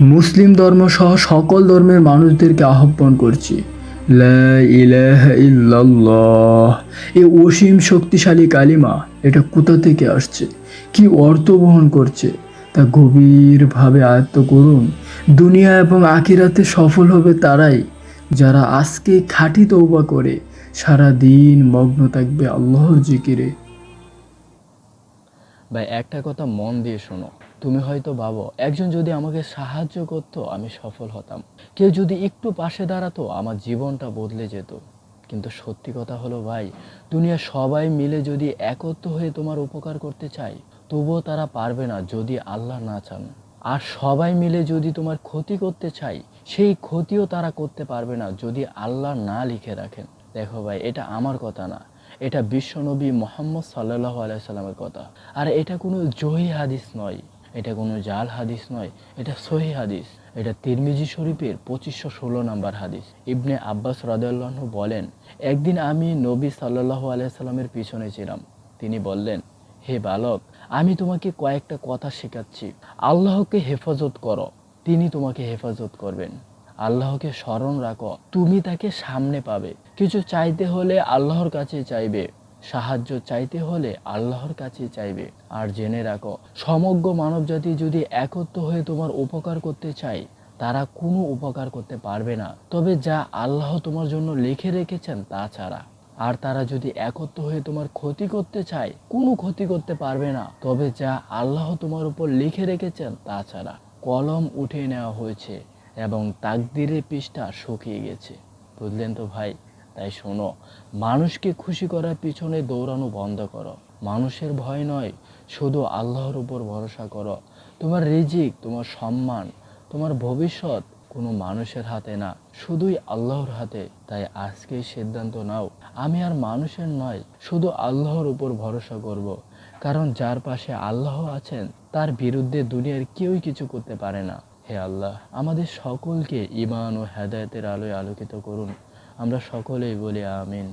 মুসলিম ধর্ম সহ সকল ধর্মের মানুষদেরকে আহ্বান করছি। এই অসীম শক্তিশালী কালিমা, এটা কোথা থেকে আসছে? কি অর্থ বহন করছে? তা গভীরভাবে আয়ত্ত করুন। দুনিয়া এবং আখিরাতে সফল হবে তারাই যারা আজকে খাঁটি তৌবা করে সারা দিন মগ্ন থাকবে আল্লাহর জিকিরে। ভাই, একটা কথা মন দিয়ে শোনো। তুমি হয়তো ভাবো, একজন যদি আমাকে সাহায্য করতো, আমি সফল হতাম। কেউ যদি একটু পাশে দাঁড়াতো, আমার জীবনটা বদলে যেত। কিন্তু সত্যি কথা হলো ভাই দুনিয়া সবাই মিলে যদি একত্র হয়ে তোমার উপকার করতে চায়, তবুও তারা পারবে না যদি আল্লাহ না চান। আর সবাই মিলে যদি তোমার ক্ষতি করতে চায়, সেই ক্ষতিও তারা করতে পারবে না যদি আল্লাহ না লিখে রাখেন। দেখো ভাই, এটা আমার কথা না। এটা বিশ্বনবী মোহাম্মদ সাল্লাহ আলাইসাল্লামের কথা। আর এটা কোনো জহি হাদিস নয়। এটা কোনো জাল হাদিস নয়। এটা সহি হাদিস। এটা তিরমিজি শরীফের পঁচিশশো ষোলো নাম্বার হাদিস। ইবনে আব্বাস রাদাল্লাহ বলেন, একদিন আমি নবী সাল্লাহ আলাইসাল্লামের পিছনে ছিলাম। তিনি বললেন, হে বালক, আমি তোমাকে কয়েকটা কথা শেখাচ্ছি। আল্লাহকে হেফাজত করো। তিনি তোমাকে হেফাজত করবেন। আল্লাহকে স্মরণ রাখো, তুমি তাকে সামনে পাবে। কিছু চাইতে হলে আল্লাহর কাছে চাইবে, সাহায্য চাইতে হলে আল্লাহর কাছে চাইবে। আর জেনে রাখো, সমগ্র মানবজাতি যদি একত্র হয়ে তোমার উপকার করতে চায়, তারা কোনো উপকার করতে পারবে না। তবে যা আল্লাহ তোমার জন্য লিখে রেখেছেন তা ছাড়া। আর তারা যদি একত্র হয়ে তোমার ক্ষতি করতে চায়, কোনো ক্ষতি করতে পারবে না। তবে যা আল্লাহ তোমার উপর লিখে রেখেছেন তা ছাড়া। কলম উঠিয়ে নেওয়া হয়েছে। এবং তাকদিরের পৃষ্ঠা শুকিয়ে গেছে। বুঝলেন তো ভাই? তাই শোনো, মানুষকে খুশি করার পিছনে দৌড়ানো বন্ধ করো। মানুষের ভয় নয়, শুধু আল্লাহর উপর ভরসা করো। তোমার রিজিক, তোমার সম্মান, তোমার ভবিষ্যৎ কোনো মানুষের হাতে না, শুধুই আল্লাহর হাতে। তাই আজকেই সিদ্ধান্ত নাও, আমি আর মানুষের নয়, শুধু আল্লাহর উপর ভরসা করব। কারণ যার পাশে আল্লাহ আছেন, তার বিরুদ্ধে দুনিয়ার কেউই কিছু করতে পারে না। হে আল্লাহ আমাদের সকলকে ইমান ও হেদায়তের আলোয় আলোকিত করুন। আমরা সকলেই বলি আমিন।